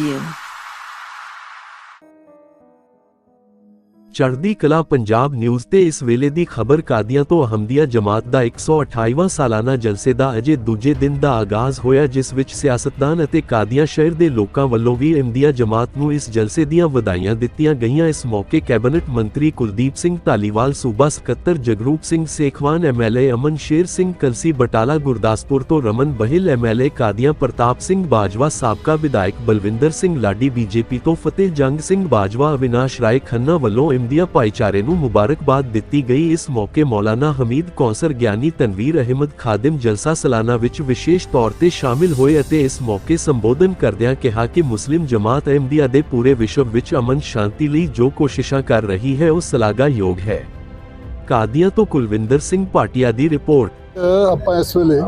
you. ਚੜ੍ਹਦੀ ਕਲਾ Punjab news ਤੇ ਇਸ ਵੇਲੇ ਦੀ ਖਬਰ ਕਾਦੀਆਂ ਤੋਂ ਅਹਮਦੀਆ ਜਮਾਤ ਦਾ 128ਵਾਂ ਸਾਲਾਨਾ ਜਲਸੇ ਦਾ ਅਜੇ ਦੂਜੇ ਦਿਨ ਦਾ ਆਗਾਜ਼ ਹੋਇਆ, ਜਿਸ ਵਿੱਚ ਸਿਆਸਤਦਾਨ ਅਤੇ ਕਾਦੀਆਂ ਸ਼ਹਿਰ ਦੇ ਲੋਕਾਂ ਵੱਲੋਂ ਵੀ ਅਹਮਦੀਆ ਜਮਾਤ ਨੂੰ ਇਸ ਜਲਸੇ ਦੀਆਂ ਵਧਾਈਆਂ ਦਿੱਤੀਆਂ ਗਈਆਂ। ਇਸ ਮੌਕੇ ਕੈਬਨਿਟ ਮੰਤਰੀ ਕੁਲਦੀਪ ਸਿੰਘ ਧਾਲੀਵਾਲ, ਸੂਬਾ ਸਕੱਤਰ ਜਗਰੂਪ ਸਿੰਘ ਸੇਖਵਾਨ ਐਮਐਲਏ ਅਮਨ ਸ਼ੇਰ ਸਿੰਘ, ਕਲਸੀ ਬਟਾਲਾ ਗੁਰਦਾਸਪੁਰ ਤੋਂ ਰਮਨ ਬਹਿਲ ਐਮਐਲਏ ਕਾਦੀਆਂ ਪ੍ਰਤਾਪ ਸਿੰਘ ਬਾਜਵਾ, ਸਾਬਕਾ ਵਿਧਾਇਕ ਬਲਵਿੰਦਰ ਸਿੰਘ ਲਾਡੀ ਬੀਜੇਪੀ ਤੋਂ ਫਤਿਹ ਜੰਗ ਸਿੰਘ ਬਾਜਵਾ, ਅਵਿਨਾਸ਼ ਰਾਏ ਖੰਨਾ ਵੱਲੋਂ ਇੰਡੀਆ ਭਾਈਚਾਰੇ ਨੂੰ ਮੁਬਾਰਕਬਾਦ ਦਿੱਤੀ ਗਈ। ਇਸ ਮੌਕੇ ਮੌਲਾਨਾ ਹਮੀਦ ਕੌਂਸਰ ਗਿਆਨੀ ਤਨਵੀਰ ਅਹਿਮਦ, ਖਾਦਿਮ ਜਲਸਾ ਸਾਲਾਨਾ ਵਿੱਚ ਵਿਸ਼ੇਸ਼ ਤੌਰ ਤੇ ਸ਼ਾਮਿਲ ਹੋਏ ਅਤੇ ਇਸ ਮੌਕੇ ਸੰਬੋਧਨ ਕਰਦਿਆਂ ਕਿਹਾ ਕਿ ਮੁਸਲਿਮ ਜਮਾਤ ਅਹਿਮਦੀਆ ਦੇ ਪੂਰੇ ਵਿਸ਼ਵ ਵਿੱਚ ਅਮਨ ਸ਼ਾਂਤੀ ਲਈ ਜੋ ਕੋਸ਼ਿਸ਼ਾਂ ਕਰ ਰਹੀ ਹੈ, ਉਹ ਸ਼ਲਾਘਾਯੋਗ ਹੈ। ਕਾਦੀਆਂ ਤੋਂ ਕੁਲਵਿੰਦਰ ਸਿੰਘ ਭਾਟੀਆ ਦੀ ਰਿਪੋਰਟ। ਆਪਾਂ ਇਸ ਵੇਲੇ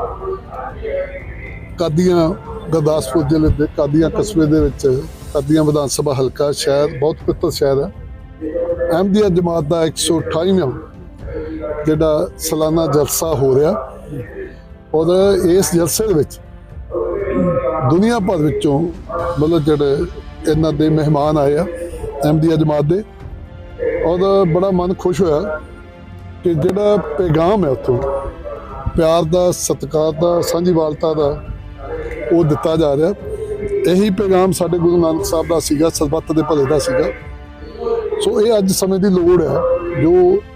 ਕਾਦੀਆਂ ਗੁਰਦਾਸਪੁਰ ਜ਼ਿਲ੍ਹੇ ਦੇ, ਕਾਦੀਆਂ ਕਸਬੇ ਦੇ ਵਿੱਚ, ਕਾਦੀਆਂ ਵਿਧਾਨ ਸਭਾ ਹਲਕਾ ਸ਼ਹਿਰ, ਬਹੁਤ ਪਵਿੱਤਰ ਸ਼ਹਿਰ ਹੈ। ਅਹਿਮਦੀਆ ਜਮਾਤ ਦਾ 128ਵਾਂ ਜਿਹੜਾ ਸਾਲਾਨਾ ਜਲਸਾ ਹੋ ਰਿਹਾ ਔਰ ਇਸ ਜਲਸੇ ਦੇ ਵਿੱਚ ਦੁਨੀਆ ਭਰ ਵਿੱਚੋਂ ਮਤਲਬ ਜਿਹੜੇ ਇਹਨਾਂ ਦੇ ਮਹਿਮਾਨ ਆਏ ਆ ਅਹਿਮਦੀਆ ਜਮਾਤ ਦੇ ਔਰ ਬੜਾ ਮਨ ਖੁਸ਼ ਹੋਇਆ ਕਿ ਜਿਹੜਾ ਪੈਗਾਮ ਹੈ ਉੱਥੋਂ, ਪਿਆਰ ਦਾ, ਸਤਿਕਾਰ ਦਾ, ਸਾਂਝੀਵਾਲਤਾ ਦਾ ਉਹ ਦਿੱਤਾ ਜਾ ਰਿਹਾ। ਇਹੀ ਪੈਗਾਮ ਸਾਡੇ ਗੁਰੂ ਨਾਨਕ ਸਾਹਿਬ ਦਾ ਸੀਗਾ, ਸਰਬੱਤ ਦੇ ਭਲੇ ਦਾ ਸੀਗਾ। ਸੋ ਇਹ ਅੱਜ ਸਮੇਂ ਦੀ ਲੋੜ ਹੈ, ਜੋ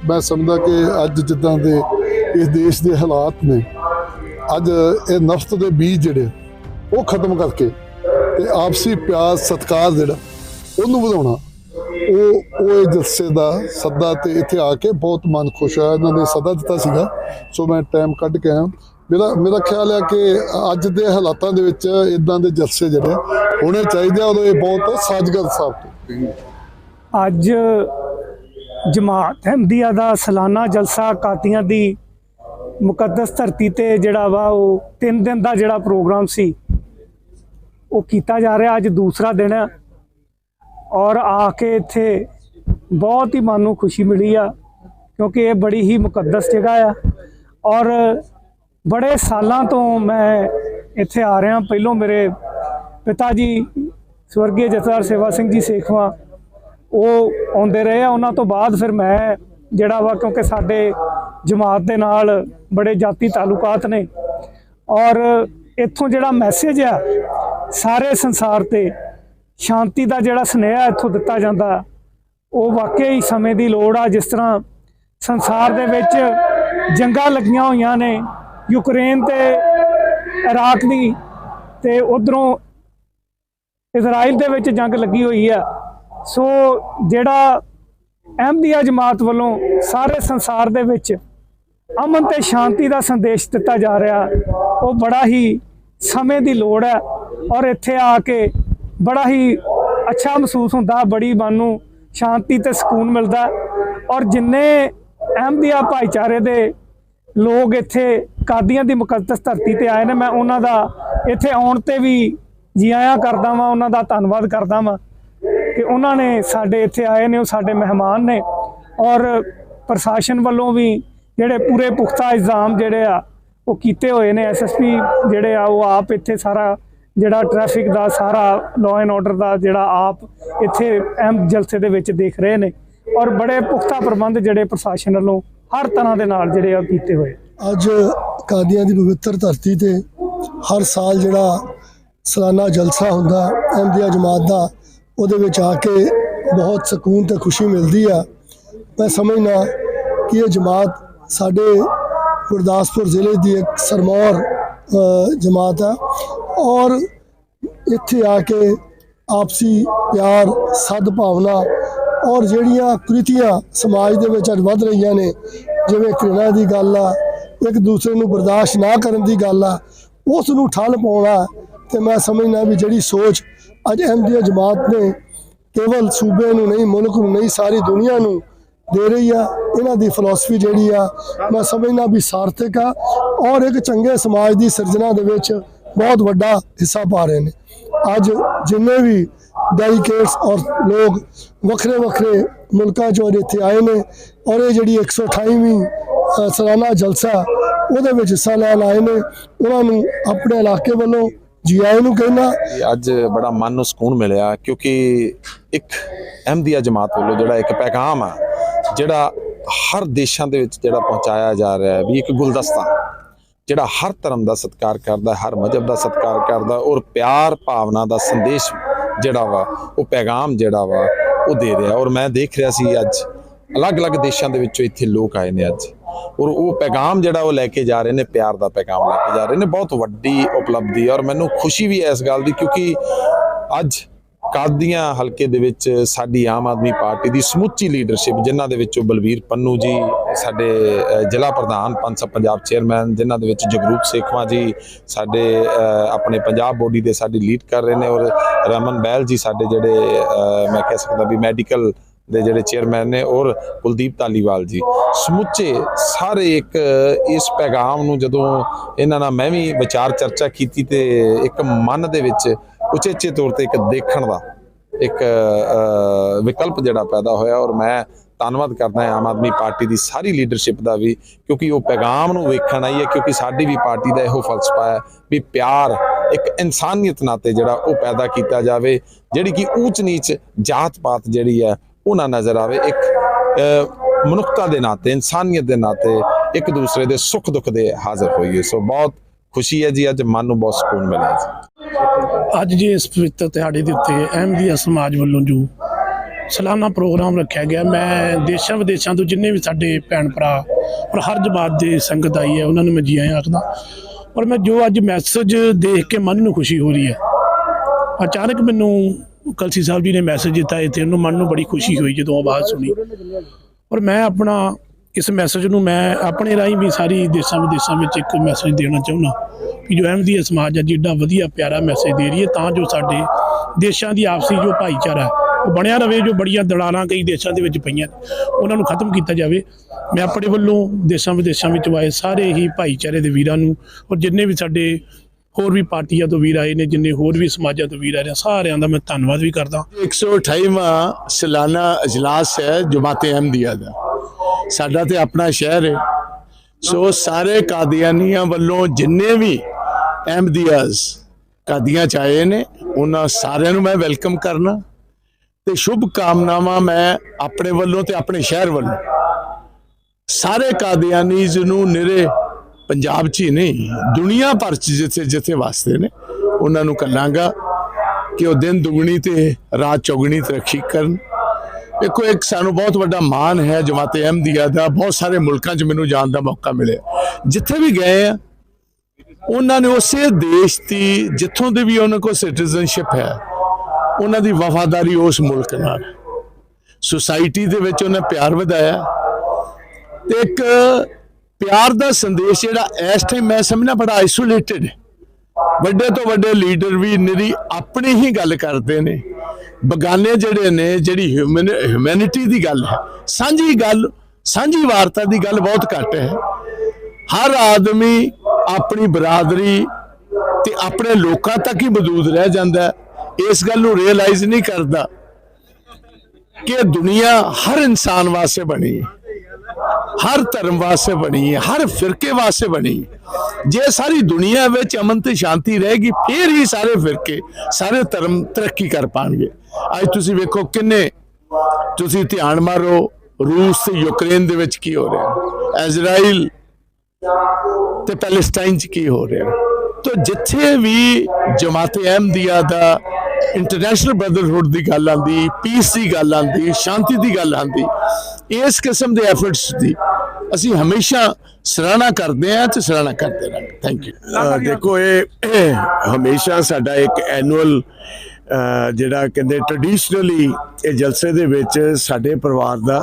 ਮੈਂ ਸਮਝਦਾ ਕਿ ਅੱਜ ਜਿੱਦਾਂ ਦੇ ਇਸ ਦੇਸ਼ ਦੇ ਹਾਲਾਤ ਨੇ, ਅੱਜ ਇਹ ਨਫ਼ਰਤ ਦੇ ਬੀਜ ਜਿਹੜੇ, ਉਹ ਖਤਮ ਕਰਕੇ ਤੇ ਆਪਸੀ ਪਿਆਰ, ਸਤਿਕਾਰ ਜਿਹੜਾ, ਉਹਨੂੰ ਵਧਾਉਣਾ, ਉਹ ਉਹ ਇਹ ਜਲਸੇ ਦਾ ਸੱਦਾ ਤੇ ਇੱਥੇ ਆ ਕੇ ਬਹੁਤ ਮਨ ਖੁਸ਼ ਹੋਇਆ, ਇਹਨਾਂ ਨੇ ਸੱਦਾ ਦਿੱਤਾ ਸੀਗਾ। ਸੋ ਮੈਂ ਟਾਈਮ ਕੱਢ ਕੇ ਆਇਆ। ਮੇਰਾ ਮੇਰਾ ਖਿਆਲ ਹੈ ਕਿ ਅੱਜ ਦੇ ਹਾਲਾਤਾਂ ਦੇ ਵਿੱਚ ਇਦਾਂ ਦੇ ਜਲਸੇ ਜਿਹੜੇ ਹੋਣੇ ਚਾਹੀਦੇ ਆ, ਉਦੋਂ ਇਹ ਬਹੁਤ ਸਾਜ਼ਗਰ ਸਾਬਤ ਅੱਜ ਜਮਾਤ ਅਹਿਮਦੀਆ ਦਾ ਸਾਲਾਨਾ ਜਲਸਾ ਕਾਤੀਆਂ ਦੀ ਮੁਕੱਦਸ ਧਰਤੀ ਤੇ ਜਿਹੜਾ ਵਾ ਉਹ 3 ਦਿਨ ਦਾ ਜਿਹੜਾ ਪ੍ਰੋਗਰਾਮ ਸੀ, ਉਹ ਕੀਤਾ ਜਾ ਰਿਹਾ ਅੱਜ ਦੂਸਰਾ ਦਿਨ ਹੈ ਔਰ ਆ ਕੇ ਇੱਥੇ ਬਹੁਤ ਹੀ ਮਨ ਨੂੰ ਖੁਸ਼ੀ ਮਿਲੀ ਆ, ਕਿਉਂਕਿ ਇਹ ਬੜੀ ਹੀ ਮੁਕੱਦਸ ਜਗ੍ਹਾ ਆ। ਔਰ ਬੜੇ ਸਾਲਾਂ ਤੋਂ ਮੈਂ ਇੱਥੇ ਆ ਰਿਹਾ। ਪਹਿਲੋਂ ਮੇਰੇ ਪਿਤਾ ਜੀ ਸਵਰਗੀ ਜਥੇਦਾਰ ਸੇਵਾ ਸਿੰਘ ਜੀ ਸੇਖਵਾ ਉਹ ਆਉਂਦੇ ਰਹੇ ਆ। ਉਹਨਾਂ ਤੋਂ ਬਾਅਦ ਫਿਰ ਮੈਂ ਜਿਹੜਾ ਵਾ, ਕਿਉਂਕਿ ਸਾਡੇ ਜਮਾਤ ਦੇ ਨਾਲ ਬੜੇ ਜਾਤੀ ਤਾਲੁਕਾਤ ਨੇ। ਔਰ ਇੱਥੋਂ ਜਿਹੜਾ ਮੈਸੇਜ ਆ, ਸਾਰੇ ਸੰਸਾਰ ਤੇ ਸ਼ਾਂਤੀ ਦਾ ਜਿਹੜਾ ਸੁਨੇਹਾ ਇੱਥੋਂ ਦਿੱਤਾ ਜਾਂਦਾ, ਉਹ ਵਾਕਈ ਹੀ ਸਮੇਂ ਦੀ ਲੋੜ ਆ। ਜਿਸ ਤਰ੍ਹਾਂ ਸੰਸਾਰ ਦੇ ਵਿੱਚ ਜੰਗਾਂ ਲੱਗੀਆਂ ਹੋਈਆਂ ਨੇ, ਯੂਕਰੇਨ ਤੇ ਇਰਾਕ ਦੀ, ਤੇ ਉਧਰੋਂ ਇਜ਼ਰਾਈਲ ਦੇ ਵਿੱਚ ਜੰਗ ਲੱਗੀ ਹੋਈ ਆ। ਸੋ ਜਿਹੜਾ ਅਹਿਮਦੀਆ ਜਮਾਤ ਵੱਲੋਂ ਸਾਰੇ ਸੰਸਾਰ ਦੇ ਵਿੱਚ ਅਮਨ ਤੇ ਸ਼ਾਂਤੀ ਦਾ ਸੰਦੇਸ਼ ਦਿੱਤਾ ਜਾ ਰਿਹਾ, ਉਹ ਬੜਾ ਹੀ ਸਮੇਂ ਦੀ ਲੋੜ ਹੈ ਔਰ ਇੱਥੇ ਆ ਕੇ ਬੜਾ ਹੀ ਅੱਛਾ ਮਹਿਸੂਸ ਹੁੰਦਾ, ਬੜੀ ਮਨ ਨੂੰ ਸ਼ਾਂਤੀ ਤੇ ਸਕੂਨ ਮਿਲਦਾ ਔਰ ਜਿੰਨੇ ਅਹਿਮਦੀਆ ਭਾਈਚਾਰੇ ਦੇ ਲੋਕ ਇੱਥੇ ਕਾਦੀਆਂ ਦੀ ਮੁਕੱਦਸ ਧਰਤੀ ਤੇ ਆਏ ਨੇ, ਮੈਂ ਉਹਨਾਂ ਦਾ ਇੱਥੇ ਆਉਣ ਤੇ ਵੀ ਜੀ ਆਇਆਂ ਕਰਦਾ ਵਾਂ, ਉਹਨਾਂ ਦਾ ਧੰਨਵਾਦ ਕਰਦਾ ਵਾਂ। ਕਿ ਉਹਨਾਂ ਨੇ ਸਾਡੇ ਇੱਥੇ ਆਏ ਨੇ, ਉਹ ਸਾਡੇ ਮਹਿਮਾਨ ਨੇ ਔਰ ਪ੍ਰਸ਼ਾਸਨ ਵੱਲੋਂ ਵੀ ਜਿਹੜੇ ਪੂਰੇ ਪੁਖਤਾ ਇਲਜ਼ਾਮ ਜਿਹੜੇ ਆ, ਉਹ ਕੀਤੇ ਹੋਏ ਨੇ। ਐਸਐਸਪੀ ਜਿਹੜੇ ਆ, ਉਹ ਆਪ ਇੱਥੇ ਸਾਰਾ ਜਿਹੜਾ ਟ੍ਰੈਫਿਕ ਦਾ, ਸਾਰਾ ਲਾਅ ਐਂਡ ਆਰਡਰ ਦਾ ਜਿਹੜਾ ਆਪ ਇੱਥੇ ਅਹਿਮ ਜਲਸੇ ਦੇ ਵਿੱਚ ਦੇਖ ਰਹੇ ਨੇ ਔਰ ਬੜੇ ਪੁਖਤਾ ਪ੍ਰਬੰਧ ਜਿਹੜੇ ਪ੍ਰਸ਼ਾਸਨ ਵੱਲੋਂ ਹਰ ਤਰ੍ਹਾਂ ਦੇ ਨਾਲ ਜਿਹੜੇ ਆ, ਕੀਤੇ ਹੋਏ ਅੱਜ ਕਾਦੀਆਂ ਦੀ ਪਵਿੱਤਰ ਧਰਤੀ ਤੇ ਹਰ ਸਾਲ ਜਿਹੜਾ ਸਾਲਾਨਾ ਜਲਸਾ ਹੁੰਦਾ, ਅਹਿਮਦੀਆ ਜਮਾਤ ਦਾ ਉਹਦੇ ਵਿੱਚ ਆ ਕੇ ਬਹੁਤ ਸਕੂਨ ਤੇ ਖੁਸ਼ੀ ਮਿਲਦੀ ਆ। ਮੈਂ ਸਮਝਣਾ ਕਿ ਇਹ ਜਮਾਤ ਸਾਡੇ ਗੁਰਦਾਸਪੁਰ ਜ਼ਿਲ੍ਹੇ ਦੀ ਇੱਕ ਸਰਮੌਰ ਜਮਾਤ ਆ। ਔਰ ਇੱਥੇ ਆ ਕੇ ਆਪਸੀ ਪਿਆਰ, ਸਦਭਾਵਨਾ ਔਰ ਜਿਹੜੀਆਂ ਕੁਰੀਤੀਆਂ ਸਮਾਜ ਦੇ ਵਿੱਚ ਅੱਜ ਵੱਧ ਰਹੀਆਂ ਨੇ, ਜਿਵੇਂ ਘ੍ਰਿਣਾ ਦੀ ਗੱਲ ਆ, ਇੱਕ ਦੂਸਰੇ ਨੂੰ ਬਰਦਾਸ਼ਤ ਨਾ ਕਰਨ ਦੀ ਗੱਲ ਆ, ਉਸ ਨੂੰ ਠੱਲ ਪਾਉਣਾ ਤੇ ਮੈਂ ਸਮਝਣਾ ਵੀ ਜਿਹੜੀ ਸੋਚ ਅੱਜ ਅਹਿਮਦੀਆ ਜਮਾਤ ਨੇ ਕੇਵਲ ਸੂਬੇ ਨੂੰ ਨਹੀਂ ਮੁਲਕ ਨੂੰ ਨਹੀਂ ਸਾਰੀ ਦੁਨੀਆ ਨੂੰ ਦੇ ਰਹੀ ਆ। ਇਹਨਾਂ ਦੀ ਫਿਲਾਸਫੀ ਜਿਹੜੀ ਆ ਮੈਂ ਸਮਝਦਾ ਵੀ ਸਾਰਥਕ ਆ ਔਰ ਇੱਕ ਚੰਗੇ ਸਮਾਜ ਦੀ ਸਿਰਜਣਾ ਦੇ ਵਿੱਚ ਬਹੁਤ ਵੱਡਾ ਹਿੱਸਾ ਪਾ ਰਹੇ ਨੇ। ਅੱਜ ਜਿੰਨੇ ਵੀ ਡੈਲੀਕੇਟਸ ਔਰ ਲੋਕ ਵੱਖਰੇ ਵੱਖਰੇ ਮੁਲਕਾਂ ਚੋਂ ਇੱਥੇ ਆਏ ਨੇ ਔਰ ਇਹ ਜਿਹੜੀ 128ਵੀਂ ਅ, ਸਾਲਾਨਾ ਜਲਸਾ ਉਹਦੇ ਵਿੱਚ ਹਿੱਸਾ ਲੈਣ ਆਏ ਨੇ। ਉਹਨਾਂ ਨੂੰ ਆਪਣੇ ਇਲਾਕੇ ਵੱਲੋਂ ਜੀ, ਆਇਆਂ ਨੂੰ ਕਹਿਣਾ। ਅੱਜ ਬੜਾ ਮਨ ਨੂੰ ਸਕੂਨ ਮਿਲਿਆ, ਕਿਉਂਕਿ ਇੱਕ ਅਹਿਮਦੀਆ ਜਮਾਤ ਵੱਲੋਂ ਜਿਹੜਾ ਇੱਕ ਪੈਗਾਮ ਆ, ਜਿਹੜਾ ਹਰ ਦੇਸ਼ਾਂ ਦੇ ਵਿੱਚ ਜਿਹੜਾ ਪਹੁੰਚਾਇਆ ਜਾ ਰਿਹਾ ਹੈ, ਵੀ ਇੱਕ ਗੁਲਦਸਤਾ, ਜਿਹੜਾ ਹਰ ਧਰਮ ਦਾ ਸਤਿਕਾਰ ਕਰਦਾ, ਹਰ ਮਜ਼ਹਬ ਦਾ ਸਤਿਕਾਰ ਕਰਦਾ, ਔਰ ਪਿਆਰ ਭਾਵਨਾ ਦਾ ਸੰਦੇਸ਼ ਜਿਹੜਾ ਵਾ, ਉਹ ਪੈਗਾਮ ਜਿਹੜਾ ਵਾ, ਉਹ ਦੇ ਰਿਹਾ। ਔਰ ਮੈਂ ਦੇਖ ਰਿਹਾ ਸੀ ਅੱਜ ਅਲੱਗ-ਅਲੱਗ ਦੇਸ਼ਾਂ ਦੇ ਵਿੱਚੋਂ ਇੱਥੇ ਲੋਕ ਆਏ ਨੇ ਅੱਜ। ਔਰ ਉਹ ਪੈਗਾਮ ਜਿਹੜਾ ਉਹ ਲੈ ਕੇ ਜਾ ਰਹੇ ਨੇ, ਪਿਆਰ ਦਾ ਪੈਗਾਮ ਲੈ ਕੇ ਜਾ ਰਹੇ ਨੇ, ਬਹੁਤ ਵੱਡੀ ਉਪਲਬਧੀ ਔਰ ਮੈਨੂੰ ਖੁਸ਼ੀ ਵੀ ਹੈ ਇਸ ਗੱਲ ਦੀ ਕਿਉਂਕਿ ਅੱਜ ਕਾਦੀਆਂ ਹਲਕੇ ਦੇ ਵਿੱਚ ਸਾਡੀ ਆਮ ਆਦਮੀ ਪਾਰਟੀ ਦੀ ਸਮੁੱਚੀ ਲੀਡਰਸ਼ਿਪ ਜਿਨ੍ਹਾਂ ਦੇ ਵਿੱਚੋਂ ਬਲਵੀਰ ਪੰਨੂ ਜੀ, ਸਾਡੇ ਜ਼ਿਲ੍ਹਾ ਪ੍ਰਧਾਨ ਪੰਚ ਸਾਹਿਬ ਪੰਜਾਬ ਚੇਅਰਮੈਨ ਜਿਨ੍ਹਾਂ ਦੇ ਵਿੱਚ ਜਗਰੂਪ ਸੇਖਵਾਂ ਜੀ, ਸਾਡੇ ਆਪਣੇ ਪੰਜਾਬ ਬੋਡੀ ਦੇ ਸਾਡੀ ਲੀਡ ਕਰ ਰਹੇ ਨੇ ਔਰ ਰਮਨ ਬੈਲ ਜੀ ਸਾਡੇ ਜਿਹੜੇ ਮੈਂ ਕਹਿ ਸਕਦਾ ਵੀ ਮੈਡੀਕਲ ਦੇ ਜਿਹੜੇ ਚੇਅਰਮੈਨ ਨੇ ਔਰ ਕੁਲਦੀਪ ਧਾਲੀਵਾਲ ਜੀ। ਸਮੁੱਚੇ ਸਾਰੇ ਇੱਕ ਇਸ ਪੈਗਾਮ ਨੂੰ ਜਦੋਂ ਇਹਨਾਂ ਨਾਲ ਮੈਂ ਵੀ ਵਿਚਾਰ ਚਰਚਾ ਕੀਤੀ ਤੇ ਇੱਕ ਮਨ ਦੇ ਵਿੱਚ ਉਚੇਚੇ ਤੌਰ ਤੇ ਇੱਕ ਦੇਖਣ ਦਾ ਇੱਕ ਵਿਕਲਪ ਜਿਹੜਾ ਪੈਦਾ ਹੋਇਆ ਔਰ ਮੈਂ ਧੰਨਵਾਦ ਕਰਦਾ ਹਾਂ ਆਮ ਆਦਮੀ ਪਾਰਟੀ ਦੀ ਸਾਰੀ ਲੀਡਰਸ਼ਿਪ ਦਾ ਵੀ, ਕਿਉਂਕਿ ਉਹ ਪੈਗਾਮ ਨੂੰ ਵੇਖਣ ਆਈ ਹੈ, ਕਿਉਂਕਿ ਸਾਡੀ ਵੀ ਪਾਰਟੀ ਦਾ ਇਹੋ ਫਲਸਫਾ ਹੈ ਵੀ ਪਿਆਰ ਇੱਕ ਇਨਸਾਨੀਅਤ ਨਾਤੇ ਜਿਹੜਾ ਉਹ ਪੈਦਾ ਕੀਤਾ ਜਾਵੇ, ਜਿਹੜੀ ਕਿ ਊਚ ਨੀਚ ਜਾਤ ਪਾਤ ਜਿਹੜੀ ਹੈ ਉਹ ਨਾ ਨਜ਼ਰ ਆਵੇ ਇੱਕ ਮਨੁੱਖਤਾ ਦੇ ਨਾਤੇ, ਇਨਸਾਨੀਅਤ ਦੇ ਨਾਤੇ ਇੱਕ ਦੂਸਰੇ ਦੇ ਸੁੱਖ ਦੁੱਖ ਦੇ ਹਾਜ਼ਰ ਹੋਈਏ। ਸੋ ਬਹੁਤ ਖੁਸ਼ੀ ਹੈ ਜੀ, ਅੱਜ ਮਨ ਨੂੰ ਬਹੁਤ ਸਕੂਨ ਮਿਲਿਆ ਜੀ। ਅੱਜ ਜੀ ਇਸ ਪਵਿੱਤਰ ਦਿਹਾੜੇ ਦੇ ਉੱਤੇ ਅਹਿਮਦੀਆ ਸਮਾਜ ਵੱਲੋਂ ਜੋ ਸਾਲਾਨਾ ਪ੍ਰੋਗਰਾਮ ਰੱਖਿਆ ਗਿਆ, ਮੈਂ ਦੇਸ਼ਾਂ ਵਿਦੇਸ਼ਾਂ ਤੋਂ ਜਿੰਨੇ ਵੀ ਸਾਡੇ ਭੈਣ ਭਰਾ ਔਰ ਹਰ ਜਮਾਤ ਦੇ ਸੰਗਤ ਆਈ ਹੈ, ਉਹਨਾਂ ਨੂੰ ਮੈਂ ਜੀ ਆਇਆਂ ਆਖਦਾ, ਔਰ ਮੈਂ ਜੋ ਅੱਜ ਮੈਸੇਜ ਦੇਖ ਕੇ ਮਨ ਨੂੰ ਖੁਸ਼ੀ ਹੋ ਰਹੀ ਹੈ, ਅਚਾਨਕ ਮੈਨੂੰ ਕਲਸੀ ਸਾਹਿਬ ਜੀ ਨੇ ਮੈਸੇਜ ਦਿੱਤਾ ਇੱਥੇ, ਉਹਨੂੰ ਮਨ ਨੂੰ ਬੜੀ ਖੁਸ਼ੀ ਹੋਈ ਜਦੋਂ ਆਵਾਜ਼ ਸੁਣੀ। ਔਰ ਮੈਂ ਆਪਣਾ ਇਸ ਮੈਸੇਜ ਨੂੰ ਮੈਂ ਆਪਣੇ ਰਾਹੀਂ ਵੀ ਸਾਰੀ ਦੇਸ਼ਾਂ ਵਿਦੇਸ਼ਾਂ ਵਿੱਚ ਇੱਕ ਮੈਸੇਜ ਦੇਣਾ ਚਾਹੁੰਦਾ ਕਿ ਜੋ ਅਹਿਮਦੀਆ ਸਮਾਜ ਹੈ ਜਿੱਡਾ ਵਧੀਆ ਪਿਆਰਾ ਮੈਸੇਜ ਦੇ ਰਹੀ ਹੈ, ਤਾਂ ਜੋ ਸਾਡੇ ਦੇਸ਼ਾਂ ਦੀ ਆਪਸੀ ਜੋ ਭਾਈਚਾਰਾ ਉਹ ਬਣਿਆ ਰਵੇ, ਜੋ ਬੜੀਆਂ ਦਲਾਲਾਂ ਕਈ ਦੇਸ਼ਾਂ ਦੇ ਵਿੱਚ ਪਈਆਂ, ਉਹਨਾਂ ਨੂੰ ਖਤਮ ਕੀਤਾ ਜਾਵੇ। ਮੈਂ ਆਪਣੇ ਵੱਲੋਂ ਦੇਸ਼ਾਂ ਵਿਦੇਸ਼ਾਂ ਵਿੱਚ ਵਾਏ ਸਾਰੇ ਹੀ ਭਾਈਚਾਰੇ ਦੇ ਵੀਰਾਂ ਨੂੰ ਔਰ ਜਿੰਨੇ ਵੀ ਸਾਡੇ ਹੋਰ ਵੀ ਪਾਰਟੀਆਂ ਤੋਂ ਵੀਰ ਆਏ ਨੇ, ਜਿੰਨੇ ਹੋਰ ਵੀ ਸਮਾਜਾਂ ਤੋਂ ਵੀਰ ਆਏ ਨੇ, ਸਾਰਿਆਂ ਦਾ ਮੈਂ ਧੰਨਵਾਦ ਵੀ ਕਰਦਾ। 128ਵਾਂ ਸਾਲਾਨਾ ਅਜਲਾਸ ਹੈ ਜਮਾਤ ਅਹਿਮਦੀਆ ਦਾ। ਸਾਡਾ ਤੇ ਆਪਣਾ ਸ਼ਹਿਰ ਹੈ। ਸੋ ਸਾਰੇ ਕਾਦੀਆਨੀਆਂ ਵੱਲੋਂ ਜਿੰਨੇ ਵੀ ਅਹਿਮਦੀਆਸ ਕਾਦੀਆਂ ਚ ਆਏ ਨੇ, ਉਹਨਾਂ ਸਾਰਿਆਂ ਨੂੰ ਮੈਂ ਵੈਲਕਮ ਕਰਨਾ। ਤੇ ਸ਼ੁਭ ਕਾਮਨਾਵਾਂ ਮੈਂ ਆਪਣੇ ਵੱਲੋਂ ਤੇ ਆਪਣੇ ਸ਼ਹਿਰ ਵੱਲੋਂ। ਸਾਰੇ ਕਾਦੀਆਨੀਜ਼ ਨੂੰ, ਨਿਰੇ ਪੰਜਾਬ 'ਚ ਹੀ ਨਹੀਂ, ਦੁਨੀਆ ਭਰ 'ਚ ਜਿੱਥੇ ਜਿੱਥੇ ਵਸਦੇ ਨੇ, ਉਹਨਾਂ ਨੂੰ ਕੱਲਾਂਗਾ ਕਿ ਉਹ ਦਿਨ ਦੁਗਣੀ ਤੇ ਰਾਤ ਚੌਗਣੀ ਤਰੱਕੀ ਕਰਨ। ਦੇਖੋ, ਇੱਕ ਸਾਨੂੰ ਬਹੁਤ ਵੱਡਾ ਮਾਣ ਹੈ, ਜਮਾਤ ਅਹਿਮਦੀਆ ਦਾ ਬਹੁਤ ਸਾਰੇ ਮੁਲਕਾਂ 'ਚ ਮੈਨੂੰ ਜਾਣ ਦਾ ਮੌਕਾ ਮਿਲਿਆ। ਜਿੱਥੇ ਵੀ ਗਏ ਆ, ਉਹਨਾਂ ਨੇ ਉਸੇ ਦੇਸ਼ ਦੀ, ਜਿੱਥੋਂ ਦੇ ਵੀ ਉਹਨਾਂ ਕੋਲ ਸਿਟੀਜ਼ਨਸ਼ਿਪ ਹੈ, ਉਹਨਾਂ ਦੀ ਵਫਾਦਾਰੀ ਉਸ ਮੁਲਕ ਨਾਲ। ਸੁਸਾਇਟੀ ਦੇ ਵਿੱਚ ਉਹਨੇ ਪਿਆਰ ਵਧਾਇਆ। ਤੇ ਇੱਕ ਪਿਆਰ ਦਾ ਸੰਦੇਸ਼ ਜਿਹੜਾ ਇਸ ਟਾਈਮ ਮੈਂ ਸਮਝਣਾ ਬੜਾ ਆਈਸੋਲੇਟਿਡ ਹੈ। ਵੱਡੇ ਤੋਂ ਵੱਡੇ ਲੀਡਰ ਵੀ ਨਿਰੀ ਆਪਣੀ ਹੀ ਗੱਲ ਕਰਦੇ ਨੇ। ਬਗਾਨੇ ਜਿਹੜੇ ਨੇ, ਜਿਹੜੀ ਹਿਊਮੈਨਿਟੀ ਦੀ ਗੱਲ ਹੈ। ਸਾਂਝੀ ਗੱਲ, ਸਾਂਝੀ ਵਾਰਤਾ ਦੀ ਗੱਲ ਬਹੁਤ ਘੱਟ ਹੈ। ਹਰ ਆਦਮੀ ਆਪਣੀ ਬਰਾਦਰੀ ਤੇ ਆਪਣੇ ਲੋਕਾਂ ਤੱਕ ਹੀ ਮੌਜੂਦ ਰਹਿ ਜਾਂਦਾ ਇਸ ਗੱਲ ਨੂੰ ਰੀਅਲਾਈਜ਼ ਨਹੀਂ ਕਰਦਾ ਕਿ ਦੁਨੀਆ ਹਰ ਇਨਸਾਨ ਵਾਸਤੇ ਬਣੀ ਹੈ। ਹਰ ਧਰਮ ਵਾਸਤੇ ਬਣੀ ਹੈ, ਹਰ ਫਿਰਕੇ ਵਾਸਤੇ ਬਣੀ ਜੇ ਸਾਰੀ ਦੁਨੀਆ ਵਿੱਚ ਅਮਨ ਤੇ ਸ਼ਾਂਤੀ ਰਹੇਗੀ, ਫਿਰ ਹੀ ਸਾਰੇ ਫਿਰਕੇ, ਸਾਰੇ ਧਰਮ ਤਰੱਕੀ ਕਰ ਪਾਣਗੇ। ਅੱਜ ਤੁਸੀਂ ਵੇਖੋ ਕਿੰਨੇ ਤੁਸੀਂ ਧਿਆਨ ਮਾਰੋ, ਰੂਸ ਤੇ ਯੂਕਰੇਨ ਦੇ ਵਿੱਚ ਕੀ ਹੋ ਰਿਹਾ ਇਜ਼ਰਾਈਲ ਤੇ ਪੈਲੇਸਟਾਈਨ ਚ ਕੀ ਹੋ ਰਿਹਾ ਤੋ ਜਿੱਥੇ ਵੀ ਜਮਾਤ ਅਹਿਮਦੀਆ ਦਾ ਇੰਟਰਨੈਸ਼ਨਲ ਬ੍ਰਦਰਹੁੱਡ ਦੀ ਗੱਲ ਆਂਦੀ ਪੀਸ ਦੀ ਗੱਲ ਆਂਦੀ ਸ਼ਾਂਤੀ ਦੀ ਗੱਲ ਆਂਦੀ ਇਸ ਕਿਸਮ ਦੇ ਐਫਰਟਸ ਦੀ ਅਸੀਂ ਹਮੇਸ਼ਾ ਸਰਾਹਨਾ ਕਰਦੇ ਹਾਂ ਤੇ ਸਰਾਹਨਾ ਕਰਦੇ ਰਹਾਂਗੇ। ਥੈਂਕ ਯੂ ਦੇਖੋ ਇਹ ਹਮੇਸ਼ਾ ਸਾਡਾ ਇੱਕ ਐਨੂਅਲ ਜਿਹੜਾ ਕਹਿੰਦੇ ਟ੍ਰੈਡੀਸ਼ਨਲੀ ਇਹ ਜਲਸੇ ਦੇ ਵਿੱਚ ਸਾਡੇ ਪਰਿਵਾਰ ਦਾ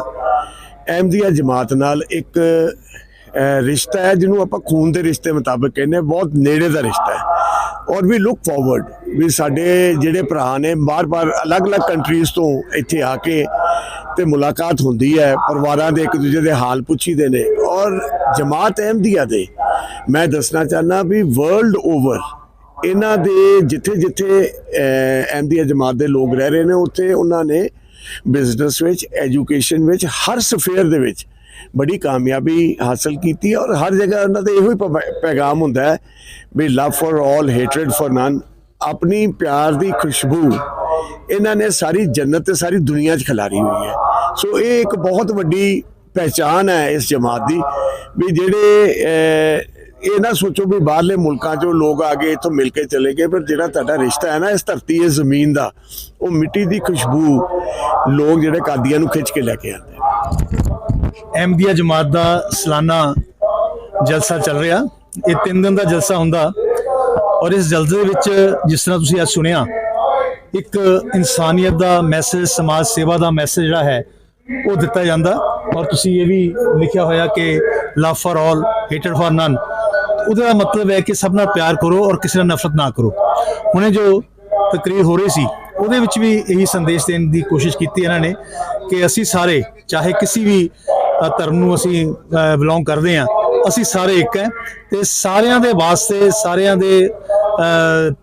ਅਹਿਮਦੀਆ ਜਮਾਤ ਨਾਲ ਇੱਕ ਰਿਸ਼ਤਾ ਹੈ ਜਿਹਨੂੰ ਆਪਾਂ ਖੂਨ ਦੇ ਰਿਸ਼ਤੇ ਮੁਤਾਬਕ ਕਹਿੰਦੇ ਹਾਂ, ਬਹੁਤ ਨੇੜੇ ਦਾ ਰਿਸ਼ਤਾ ਹੈ। ਔਰ ਵੀ ਲੁੱਕ ਫਾਰਵਰਡ ਵੀ ਸਾਡੇ ਜਿਹੜੇ ਭਰਾ ਨੇ ਬਾਰ-ਬਾਰ ਅਲੱਗ-ਅਲੱਗ ਕੰਟਰੀਜ਼ ਤੋਂ ਇੱਥੇ ਆ ਕੇ ਤੇ ਮੁਲਾਕਾਤ ਹੁੰਦੀ ਹੈ ਪਰਿਵਾਰਾਂ ਦੇ ਇੱਕ ਦੂਜੇ ਦੇ ਹਾਲ ਪੁੱਛੀਦੇ ਨੇ ਔਰ ਜਮਾਤ ਅਹਿਮਦੀਆ ਦੇ ਮੈਂ ਦੱਸਣਾ ਚਾਹਨਾ ਵੀ ਵਰਲਡ ਓਵਰ ਇਹਨਾਂ ਦੇ ਜਿੱਥੇ ਜਿੱਥੇ ਅਹ, ਅਹਿਮਦੀਆ ਜਮਾਤ ਦੇ ਲੋਕ ਰਹਿ ਰਹੇ ਨੇ ਉੱਥੇ ਉਹਨਾਂ ਨੇ ਬਿਜ਼ਨਸ ਵਿੱਚ ਐਜੂਕੇਸ਼ਨ ਵਿੱਚ ਹਰ ਸਫੇਅਰ ਦੇ ਵਿੱਚ ਬੜੀ ਕਾਮਯਾਬੀ ਹਾਸਲ ਕੀਤੀ ਔਰ ਹਰ ਜਗ੍ਹਾ ਉਹਨਾਂ ਦਾ ਇਹੋ ਹੀ ਪ- ਪੈਗਾਮ ਹੁੰਦਾ ਹੈ ਵੀ love for all hatred for none ਆਪਣੀ ਪਿਆਰ ਦੀ ਖੁਸ਼ਬੂ ਇਹਨਾਂ ਨੇ ਸਾਰੀ ਜੰਨਤ ਤੇ ਸਾਰੀ ਦੁਨੀਆ 'ਚ ਖਿਲਾਰੀ ਹੋਈ ਹੈ। ਸੋ ਇਹ ਇੱਕ ਬਹੁਤ ਵੱਡੀ ਪਹਿਚਾਨ ਹੈ ਇਸ ਜਮਾਤ ਦੀ ਵੀ ਜਿਹੜੇ ਇਹ ਨਾ ਸੋਚੋ ਵੀ ਬਾਹਰਲੇ ਮੁਲਕਾਂ 'ਚੋਂ ਲੋਕ ਆ ਕੇ ਇੱਥੋਂ ਮਿਲ ਕੇ ਚਲੇ ਗਏ, ਪਰ ਜਿਹੜਾ ਤੁਹਾਡਾ ਰਿਸ਼ਤਾ ਹੈ ਨਾ, ਇਸ ਧਰਤੀ, ਇਸ ਜ਼ਮੀਨ ਦਾ, ਉਹ ਮਿੱਟੀ ਦੀ ਖੁਸ਼ਬੂ ਲੋਕ ਜਿਹੜੇ ਕਾਦੀਆਂ ਨੂੰ ਖਿੱਚ ਕੇ ਲੈ ਕੇ ਆਉਂਦੇ ਅਹਿਮਦੀਆ ਜਮਾਤ ਦਾ ਸਾਲਾਨਾ ਜਲਸਾ ਚੱਲ ਰਿਹਾ। ਇਹ ਤਿੰਨ ਦਿਨ ਦਾ ਜਲਸਾ ਹੁੰਦਾ। ਔਰ ਇਸ ਜਲਸੇ ਦੇ ਵਿੱਚ ਜਿਸ ਤਰ੍ਹਾਂ ਤੁਸੀਂ ਅੱਜ ਸੁਣਿਆ, ਇੱਕ ਇਨਸਾਨੀਅਤ ਦਾ ਮੈਸੇਜ ਸਮਾਜ ਸੇਵਾ ਦਾ ਮੈਸੇਜ ਜਿਹੜਾ ਹੈ, ਉਹ ਦਿੱਤਾ ਜਾਂਦਾ। ਔਰ ਤੁਸੀਂ ਇਹ ਵੀ ਲਿਖਿਆ ਹੋਇਆ ਕਿ ਲਵ ਫॉर ਆਲ ਹੇਟਡ ਫॉर ਨਨ ਉਹਦਾ ਮਤਲਬ ਹੈ ਕਿ ਸਭ ਨਾਲ ਪਿਆਰ ਕਰੋ ਔਰ ਕਿਸੇ ਨਾਲ ਨਫ਼ਰਤ ਨਾ ਕਰੋ। ਹੁਣੇ ਜੋ ਤਕਰੀਰ ਹੋ ਰਹੀ ਸੀ, ਉਹਦੇ ਵਿੱਚ ਵੀ ਇਹੀ ਸੰਦੇਸ਼ ਦੇਣ ਦੀ ਕੋਸ਼ਿਸ਼ ਕੀਤੀ ਇਹਨਾਂ ਨੇ ਕਿ ਅਸੀਂ ਸਾਰੇ, ਚਾਹੇ ਕਿਸੇ ਵੀ ਧਰਮ ਨੂੰ ਅਸੀਂ ਬਿਲੋਂਗ ਕਰਦੇ ਹਾਂ। ਅਸੀਂ ਸਾਰੇ ਇੱਕ ਹੈ। ਤੇ ਸਾਰਿਆਂ ਦੇ ਵਾਸਤੇ, ਸਾਰਿਆਂ ਦੇ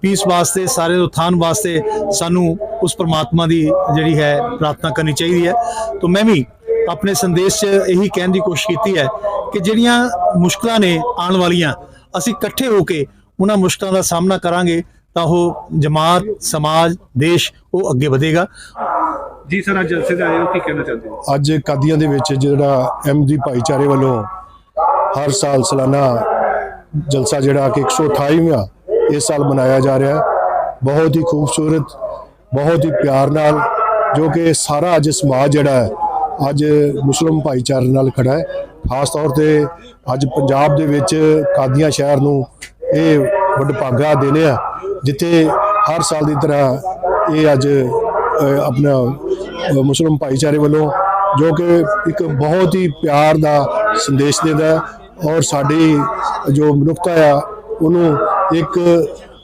ਪੀਸ ਵਾਸਤੇ ਸਾਰੇ ਦੇ ਉਥਾਨ ਵਾਸਤੇ ਸਾਨੂੰ ਉਸ ਪਰਮਾਤਮਾ ਦੀ ਜਿਹੜੀ ਹੈ, ਪ੍ਰਾਰਥਨਾ ਕਰਨੀ ਚਾਹੀਦੀ ਹੈ। ਤਾਂ ਮੈਂ ਵੀ ਆਪਣੇ ਸੰਦੇਸ਼ 'ਚ ਇਹੀ ਕਹਿਣ ਦੀ ਕੋਸ਼ਿਸ਼ ਕੀਤੀ ਹੈ ਕਿ ਜਿਹੜੀਆਂ ਮੁਸ਼ਕਲਾਂ ਨੇ ਆਉਣ ਵਾਲੀਆਂ, ਅਸੀਂ ਇਕੱਠੇ ਹੋ ਕੇ ਉਹਨਾਂ ਮੁਸ਼ਕਲਾਂ ਦਾ ਸਾਹਮਣਾ ਕਰਾਂਗੇ ਤਾਂ ਉਹ ਜਮਾਤ, ਸਮਾਜ, ਦੇਸ਼ ਉਹ ਅੱਗੇ ਵਧੇਗਾ। ਜੀ ਸਰ, ਅੱਜ ਜਲਸੇ ਤੇ ਆਏ ਹੋ, ਕੀ ਕਹਿਣਾ ਚਾਹਦੇ ਹੋ? ਅੱਜ ਕਾਦੀਆਂ ਦੇ ਵਿੱਚ ਜਿਹੜਾ ਅਹਿਮਦੀ ਭਾਈਚਾਰੇ ਵੱਲੋਂ ਹਰ ਸਾਲ ਸਾਲਾਨਾ ਜਲਸਾ ਜਿਹੜਾ ਕਿ 128ਵਾਂ ਇਸ ਸਾਲ ਮਨਾਇਆ ਜਾ ਰਿਹਾ ਹੈ। ਬਹੁਤ ਹੀ ਖੂਬਸੂਰਤ, ਬਹੁਤ ਹੀ ਪਿਆਰ ਨਾਲ, ਜੋ ਕਿ ਸਾਰਾ ਅੱਜ ਸਮਾਜ ਜਿਹੜਾ ਹੈ, ਅੱਜ ਮੁਸਲਮ ਭਾਈਚਾਰੇ ਨਾਲ ਖੜਾ ਹੈ। ਖਾਸ ਤੌਰ ਤੇ ਅੱਜ ਪੰਜਾਬ ਦੇ ਵਿੱਚ ਕਾਦੀਆਂ ਸ਼ਹਿਰ ਨੂੰ ਇਹ ਵਡਭਾਗਾ ਦਿਨ ਆ, ਜਿੱਥੇ ਹਰ ਸਾਲ ਦੀ ਤਰ੍ਹਾਂ ਇਹ ਅੱਜ ਆਪਣਾ ਮੁਸਲਮ ਭਾਈਚਾਰੇ ਵੱਲੋਂ ਜੋ ਕਿ ਇੱਕ ਬਹੁਤ ਹੀ ਪਿਆਰ ਦਾ ਸੰਦੇਸ਼ ਦਿੰਦਾ ਹੈ ਔਰ ਸਾਡੀ ਜੋ ਮਨੁੱਖਤਾ ਆ, ਉਹਨੂੰ ਇੱਕ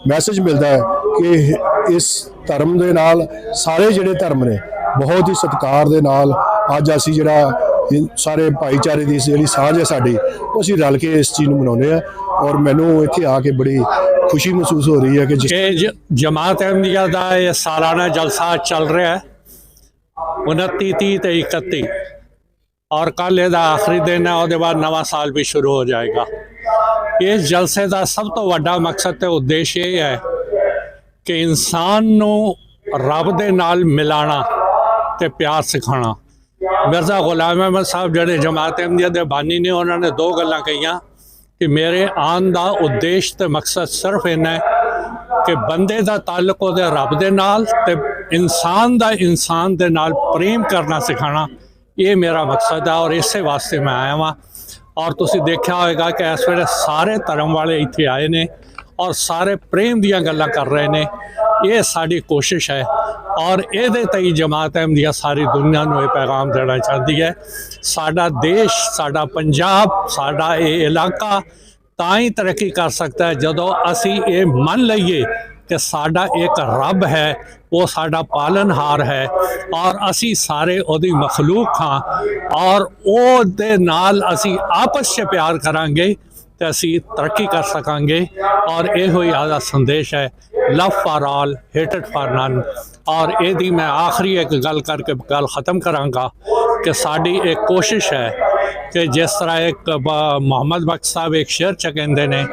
ਮੈਸੇਜ ਮਿਲਦਾ ਹੈ ਕਿ ਇਸ ਧਰਮ ਦੇ ਨਾਲ ਸਾਰੇ ਜਿਹੜੇ ਧਰਮ ਨੇ, ਬਹੁਤ ਹੀ ਸਤਿਕਾਰ ਦੇ ਨਾਲ ਅੱਜ ਅਸੀਂ ਜਿਹੜਾ ਸਾਰੇ ਭਾਈਚਾਰੇ ਦੀ ਜਿਹੜੀ ਸਾਂਝ ਹੈ ਸਾਡੀ ਉਹ ਅਸੀਂ ਰਲ ਕੇ ਇਸ ਚੀਜ਼ ਨੂੰ ਮਨਾਉਂਦੇ ਆ ਔਰ ਮੈਨੂੰ ਇੱਥੇ ਆ ਕੇ ਬੜੀ ਖੁਸ਼ੀ ਮਹਿਸੂਸ ਹੋ ਰਹੀ ਹੈ ਕਿ ਜਿਸ ਇਹ ਜ- ਜਮਾਤ ਅਹਿਮਦੀਆ ਦਾ ਇਹ ਸਾਲਾਨਾ ਜਲਸਾ ਚੱਲ ਰਿਹਾ ਹੈ। 29 30 ਤੇ 31 ਔਰ ਕੱਲ ਇਹਦਾ ਆਖਰੀ ਦਿਨ ਹੈ, ਉਹਦੇ ਬਾਅਦ ਨਵਾਂ ਸਾਲ ਵੀ ਸ਼ੁਰੂ ਹੋ ਜਾਏਗਾ। ਇਸ ਜਲਸੇ ਦਾ ਸਭ ਤੋਂ ਵੱਡਾ ਮਕਸਦ ਤੇ ਉਦੇਸ਼ ਇਹ ਹੈ ਕਿ ਇਨਸਾਨ ਨੂੰ ਰੱਬ ਦੇ ਨਾਲ ਮਿਲਾਣਾ ਤੇ ਪਿਆਰ ਸਿਖਾਉਣਾ। ਮਿਰਜ਼ਾ ਗੁਲਾਮ ਅਹਿਮਦ ਸਾਹਿਬ ਜਿਹੜੇ ਜਮਾਤ ਅਹਿਮਦੀਆ ਦੇ ਬਾਨੀ ਨੇ, ਉਹਨਾਂ ਨੇ ਦੋ ਗੱਲਾਂ ਕਹੀਆਂ ਕਿ ਮੇਰੇ ਆਉਣ ਦਾ ਉਦੇਸ਼ ਤੇ ਮਕਸਦ ਸਿਰਫ ਇੰਨਾ ਹੈ ਕਿ ਬੰਦੇ ਦਾ ਤਾਲੁਕ ਉਹਦੇ ਰੱਬ ਦੇ ਨਾਲ ਤੇ ਇਨਸਾਨ ਦਾ ਇਨਸਾਨ ਦੇ ਨਾਲ ਪ੍ਰੇਮ ਕਰਨਾ ਸਿਖਾਣਾ, ਇਹ ਮੇਰਾ ਮਕਸਦ ਹੈ ਔਰ ਇਸੇ ਵਾਸਤੇ ਮੈਂ ਆਇਆ ਵਾਂ। ਔਰ ਤੁਸੀਂ ਦੇਖਿਆ ਹੋਵੇਗਾ ਕਿ ਇਸ ਵੇਲੇ ਸਾਰੇ ਧਰਮ ਵਾਲੇ ਇੱਥੇ ਆਏ ਨੇ ਔਰ ਸਾਰੇ ਪ੍ਰੇਮ ਦੀਆਂ ਗੱਲਾਂ ਕਰ ਰਹੇ ਨੇ। ਇਹ ਸਾਡੀ ਕੋਸ਼ਿਸ਼ ਹੈ ਔਰ ਇਹਦੇ ਤਈ ਜਮਾਤ ਅਹਿਮਦੀਆ ਸਾਰੀ ਦੁਨੀਆ ਨੂੰ ਇਹ ਪੈਗਾਮ ਦੇਣਾ ਚਾਹੁੰਦੀ ਹੈ। ਸਾਡਾ ਦੇਸ਼, ਸਾਡਾ ਪੰਜਾਬ, ਸਾਡਾ ਇਹ ਇਲਾਕਾ ਤਾਂ ਹੀ ਤਰੱਕੀ ਕਰ ਸਕਦਾ ਹੈ ਜਦੋਂ ਅਸੀਂ ਇਹ ਮੰਨ ਲਈਏ ਕਿ ਸਾਡਾ ਇੱਕ ਰੱਬ ਹੈ ਉਹ ਸਾਡਾ ਪਾਲਨਹਾਰ ਹੈ ਔਰ ਅਸੀਂ ਸਾਰੇ ਉਹਦੀ ਮਖਲੂਕ ਹਾਂ ਔਰ ਉਹਦੇ ਨਾਲ ਅਸੀਂ ਆਪਸ 'ਚ ਪਿਆਰ ਕਰਾਂਗੇ ਤੇ ਅਸੀਂ ਤਰੱਕੀ ਕਰ ਸਕਾਂਗੇ ਔਰ ਇਹੋ ਹੀ ਆਦਾ ਸੰਦੇਸ਼ ਹੈ, ਲਵ ਫਾਰ ਆਲ ਹੇਟਡ ਫਾਰ ਨਨ। ਔਰ ਇਹਦੀ ਮੈਂ ਆਖਰੀ ਇੱਕ ਗੱਲ ਕਰਕੇ ਗੱਲ ਖਤਮ ਕਰਾਂਗਾ ਕਿ ਸਾਡੀ ਇੱਕ ਕੋਸ਼ਿਸ਼ ਹੈ ਕਿ ਜਿਸ ਤਰ੍ਹਾਂ ਇੱਕ ਮੁਹੰਮਦ ਬਖਸ਼ ਸਾਹਿਬ ਇੱਕ ਸ਼ੇਰ ਚ ਕਹਿੰਦੇ ਨੇ,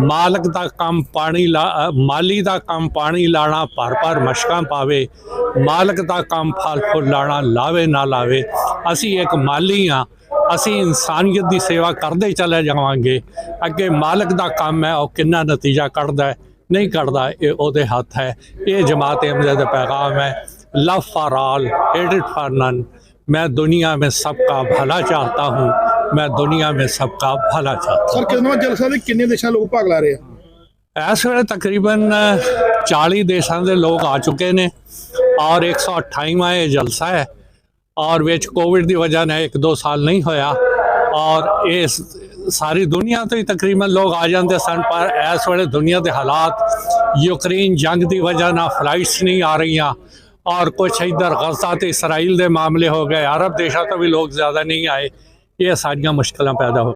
ਮਾਲਕ ਦਾ ਕੰਮ ਪਾਣੀ ਲਾ ਮਾਲੀ ਦਾ ਕੰਮ ਪਾਣੀ ਲਾਣਾ, ਭਰ ਭਰ ਮਸ਼ਕਾਂ ਪਾਵੇ, ਮਾਲਕ ਦਾ ਕੰਮ ਫਲ ਫੁੱਲ ਲਾਣਾ, ਲਾਵੇ ਨਾ ਲਾਵੇ, ਅਸੀਂ ਇੱਕ ਮਾਲੀ ਆ ਅਸੀਂ ਇਨਸਾਨੀਅਤ ਦੀ ਸੇਵਾ ਕਰਦੇ ਚਲੇ ਜਾਵਾਂਗੇ, ਅੱਗੇ ਮਾਲਕ ਦਾ ਕੰਮ ਹੈ, ਉਹ ਕਿੰਨਾ ਨਤੀਜਾ ਕੱਢਦਾ ਨਹੀਂ ਕੱਢਦਾ, ਇਹ ਉਹਦੇ ਹੱਥ ਹੈ, ਇਹ ਜਮਾਤ ਅਮਜਦ ਦਾ ਪੈਗਾਮ ਹੈ ਲਵ ਫਾਰ ਆਲ ਹੇਟ ਇਟ ਫਾਰ ਨਨ। मैं दुनिया में सबका भला चाहता हूँ मैं दुनिया में सबका भला चाहता हूँ ਸਰ ਕਿੰਨਾ ਜਲਸਾ ਦੇ ਕਿੰਨੇ ਦੇਸ਼ਾਂ ਲੋਕ ਭਾਗ ਲੈ ਰਹੇ ਆ ਇਸ ਵੇਲੇ ਤਕਰੀਬਨ 40 ਦੇਸ਼ਾਂ ਦੇ ਲੋਕ ਆ ਚੁੱਕੇ ਨੇ ਔਰ 128ਵਾਂ ਇਹ ਜਲਸਾ ਹੈ ਔਰ ਵਿੱਚ ਕੋਵਿਡ ਦੀ ਵਜ੍ਹਾ ਨਾਲ ਇੱਕ ਦੋ ਸਾਲ ਨਹੀਂ ਹੋਇਆ ਔਰ ਇਹ ਸ- ਸਾਰੀ ਦੁਨੀਆ ਤੋਂ ਹੀ ਤਕਰੀਬਨ ਲੋਕ ਆ ਜਾਂਦੇ ਸਨ ਪਰ ਇਸ ਵੇਲੇ ਦੁਨੀਆ ਦੇ ਹਾਲਾਤ ਯੂਕਰੇਨ ਜੰਗ ਦੀ ਵਜ੍ਹਾ ਨਾਲ ਫਲਾਈਟਸ ਨਹੀਂ ਆ ਰਹੀਆਂ ਔਰ ਕੁਛ ਇਧਰ ਗਜ਼ਾ ਤੇ ਇਸਰਾਈਲ ਦੇ ਮਾਮਲੇ ਹੋ ਗਏ ਅਰਬ ਦੇਸ਼ਾਂ ਤੋਂ ਵੀ ਲੋਕ ਜ਼ਿਆਦਾ ਨਹੀਂ ਆਏ ਇਹ ਸਾਰੀਆਂ ਮੁਸ਼ਕਲਾਂ ਪੈਦਾ ਹੋ